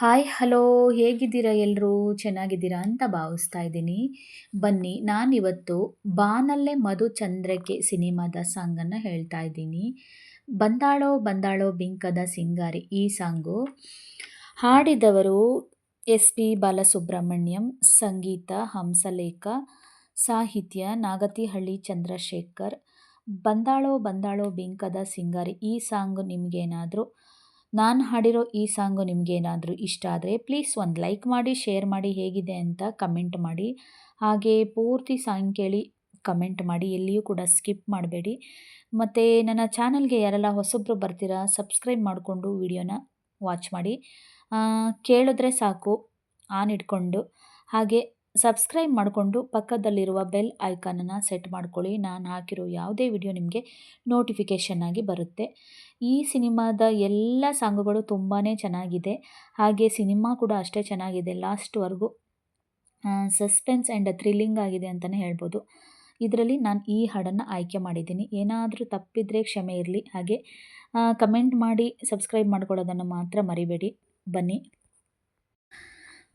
Hi hello ಹೇಗಿದ್ದೀರಾ ಎಲ್ಲರೂ ಚೆನ್ನಾಗಿದ್ದೀರಾ ಅಂತ ಭಾವಿಸ್ತಾ ಇದ್ದೀನಿ. ಬನ್ನಿ, ನಾನಿವತ್ತು ಬಾನಲ್ಲೇ ಮಧು ಚಂದ್ರಕ್ಕೆ ಸಿನಿಮಾದ ಸಾಂಗನ್ನು ಹೇಳ್ತಾ ಇದ್ದೀನಿ. ಬಂದಾಳೋ ಬಂದಾಳೋ ಬಿಂಕದ ಸಿಂಗಾರಿ ಈ ಸಾಂಗು. ಹಾಡಿದವರು ಎಸ್ ಪಿ ಬಾಲಸುಬ್ರಹ್ಮಣ್ಯಂ, ಸಂಗೀತ ಹಂಸಲೇಖ, ಸಾಹಿತ್ಯ ನಾಗತಿಹಳ್ಳಿ ಚಂದ್ರಶೇಖರ್, ಬಂದಾಳೋ ಬಂದಾಳೋ ಬಿಂಕದ ಸಿಂಗಾರಿ ಈ ಸಾಂಗು ನಿಮಗೇನಾದರೂ ನಾನು ಹಾಡಿರೋ ಈ ಸಾಂಗು ನಿಮಗೇನಾದರೂ ಇಷ್ಟ ಆದರೆ ಪ್ಲೀಸ್ ಒಂದು ಲೈಕ್ ಮಾಡಿ ಶೇರ್ ಮಾಡಿ ಹೇಗಿದೆ ಅಂತ ಕಮೆಂಟ್ ಮಾಡಿ. ಹಾಗೆ ಪೂರ್ತಿ ಸಾಂಗ್ ಕೇಳಿ ಕಮೆಂಟ್ ಮಾಡಿ, ಎಲ್ಲಿಯೂ ಕೂಡ ಸ್ಕಿಪ್ ಮಾಡಬೇಡಿ. ಮತ್ತು ನನ್ನ ಚಾನಲ್ಗೆ ಯಾರೆಲ್ಲ ಹೊಸಬ್ರು ಬರ್ತೀರಾ ಸಬ್ಸ್ಕ್ರೈಬ್ ಮಾಡಿಕೊಂಡು ವಿಡಿಯೋನ ವಾಚ್ ಮಾಡಿ. ಕೇಳಿದ್ರೆ ಸಾಕು ಆನ್ ಇಟ್ಕೊಂಡು. ಹಾಗೆ ಸಬ್ಸ್ಕ್ರೈಬ್ ಮಾಡಿಕೊಂಡು ಪಕ್ಕದಲ್ಲಿರುವ ಬೆಲ್ ಐಕಾನನ್ನು ಸೆಟ್ ಮಾಡ್ಕೊಳ್ಳಿ. ನಾನು ಹಾಕಿರೋ ಯಾವುದೇ ವಿಡಿಯೋ ನಿಮಗೆ ನೋಟಿಫಿಕೇಷನ್ ಆಗಿ ಬರುತ್ತೆ. ಈ ಸಿನಿಮಾದ ಎಲ್ಲ ಸಾಂಗುಗಳು ತುಂಬಾ ಚೆನ್ನಾಗಿದೆ. ಹಾಗೆ ಸಿನಿಮಾ ಕೂಡ ಅಷ್ಟೇ ಚೆನ್ನಾಗಿದೆ ಲಾಸ್ಟ್ವರೆಗೂ. ಸಸ್ಪೆನ್ಸ್ ಆ್ಯಂಡ್ ಥ್ರಿಲ್ಲಿಂಗ್ ಆಗಿದೆ ಅಂತಲೇ ಹೇಳ್ಬೋದು. ಇದರಲ್ಲಿ ನಾನು ಈ ಹಾಡನ್ನು ಆಯ್ಕೆ ಮಾಡಿದ್ದೀನಿ. ಏನಾದರೂ ತಪ್ಪಿದರೆ ಕ್ಷಮೆ ಇರಲಿ. ಹಾಗೆ ಕಮೆಂಟ್ ಮಾಡಿ, ಸಬ್ಸ್ಕ್ರೈಬ್ ಮಾಡ್ಕೊಳ್ಳೋದನ್ನು ಮಾತ್ರ ಮರಿಬೇಡಿ. ಬನ್ನಿ.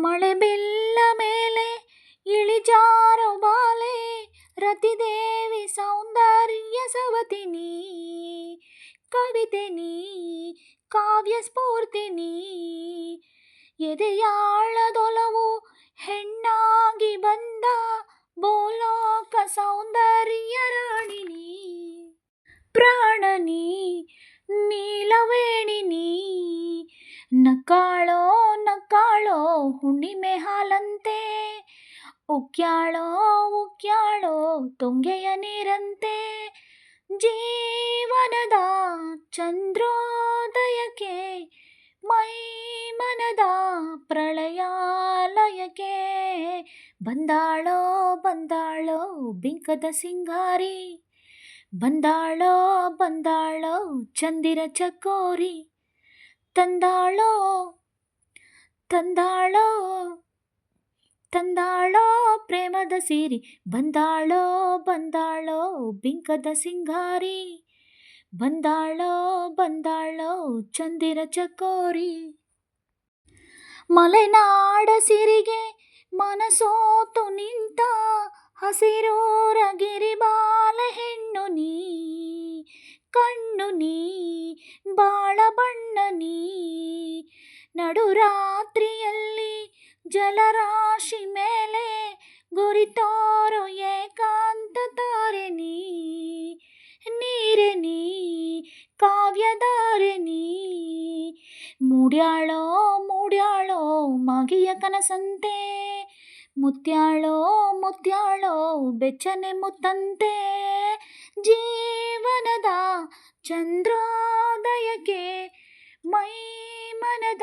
ಮಳೆ ಬೆಲ್ಲ ಮೇಲೆ ಇಳಿಜಾರೋ ಬಾಲೆ, ರತಿದೇವಿ ಸೌಂದರ್ಯ ಸವತಿನಿ ಕವಿತೆನಿ ಕಾವ್ಯ ಸ್ಫೂರ್ತಿನಿ ಎದೆಯಾಳದೊಲವು ಹೆಣ್ಣಾಗಿ ಬಂದ ಬೋಲೋಕ ಸೌಂದರ್ಯ ರಾಣಿನಿ ಪ್ರಾಣನಿ ನೀಲವೇಣಿನಿ ನಕಾಳೋ ಹುಣ್ಣಿಮೆ ಹಾಲಂತೆ ಉಕ್ಯಾಳೋ ಉಕ್ಯಾಳೋ ತುಂಗೆಯ ನೀರಂತೆ. ಜೀವನದ ಚಂದ್ರೋದಯಕ್ಕೆ ಮೈ ಮನದ ಪ್ರಳಯಾಲಯಕ್ಕೆ, ಬಂದಾಳೋ ಬಂದಾಳೋ ಬಿಂಕದ ಸಿಂಗಾರಿ, ಬಂದಾಳೋ ಬಂದಾಳೋ ಚಂದಿರ ಚಕೋರಿ, ತಂದಾಳೋ ತಂದಾಳೋ? ತಂದಾಳೋ ಪ್ರೇಮದ ಸೀರಿ, ಬಂದಾಳೋ ಬಂದಾಳೋ ಬಿಂಕದ ಸಿಂಗಾರಿ? ಬಂದಾಳೋ ಬಂದಾಳೋ ಚಂದಿರ ಚಕೋರಿ? ಮಲೆನಾಡ ಸಿರಿಗೆ ಮನಸೋತು ನಿಂತ, ಹಸಿರೂರ ಗಿರಿಬಾಲ ಹೆಣ್ಣು ನೀ, ಕಣ್ಣು ನೀ, ಬಾಳ ಬಣ್ಣ ನೀ. ನಡುರಾತ್ರಿಯಲ್ಲಿ ಜಲರಾಶಿ ಮೇಲೆ ಗುರಿತೋರು ಏಕಾಂತ ತಾರೆ ನೀ, ನೀರೆ ಮುಡ್ಯಾಳೋ, ಮೂಡ್ಯಾಳೋ, ಮಗಿಯ ಕನಸಂತೆ. ಮುತ್ಯಾಳೋ ಮುತ್ಯಾಳೋ, ಬೆಚ್ಚನೆ ಮುತ್ತಂತೆ. ಜೀವನದ ಚಂದ್ರೋದಯಕ್ಕೆ ಮೈ ಮನದ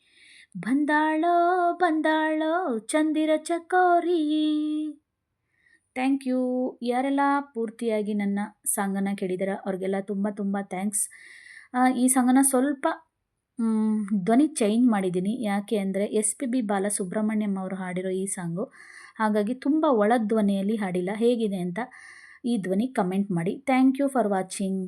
ಬಂದಾಳೋ ಬಂದಾಳೋ, ಚಂದಿರ ಚಕೋರಿ. Thank you. ಯಾರೆಲ್ಲ ಪೂರ್ತಿಯಾಗಿ ನನ್ನ ಸಾಂಗನ್ನು ಕೇಳಿದಾರೆ, ಅವ್ರಿಗೆಲ್ಲ ತುಂಬ ತುಂಬ ಥ್ಯಾಂಕ್ಸ್. ಈ ಸಾಂಗನ್ನು ಸ್ವಲ್ಪ ಧ್ವನಿ ಚೇಂಜ್ ಮಾಡಿದ್ದೀನಿ. ಯಾಕೆ ಅಂದರೆ ಎಸ್ ಪಿ ಬಿ ಬಾಲಸುಬ್ರಹ್ಮಣ್ಯಂ ಅವರು ಹಾಡಿರೋ ಈ ಸಾಂಗು. ಹಾಗಾಗಿ ತುಂಬ ಒಳ ಧ್ವನಿಯಲ್ಲಿ ಹಾಡಿಲ್ಲ. ಹೇಗಿದೆ ಅಂತ ಈ ಧ್ವನಿ ಕಮೆಂಟ್ ಮಾಡಿ. Thank you for watching.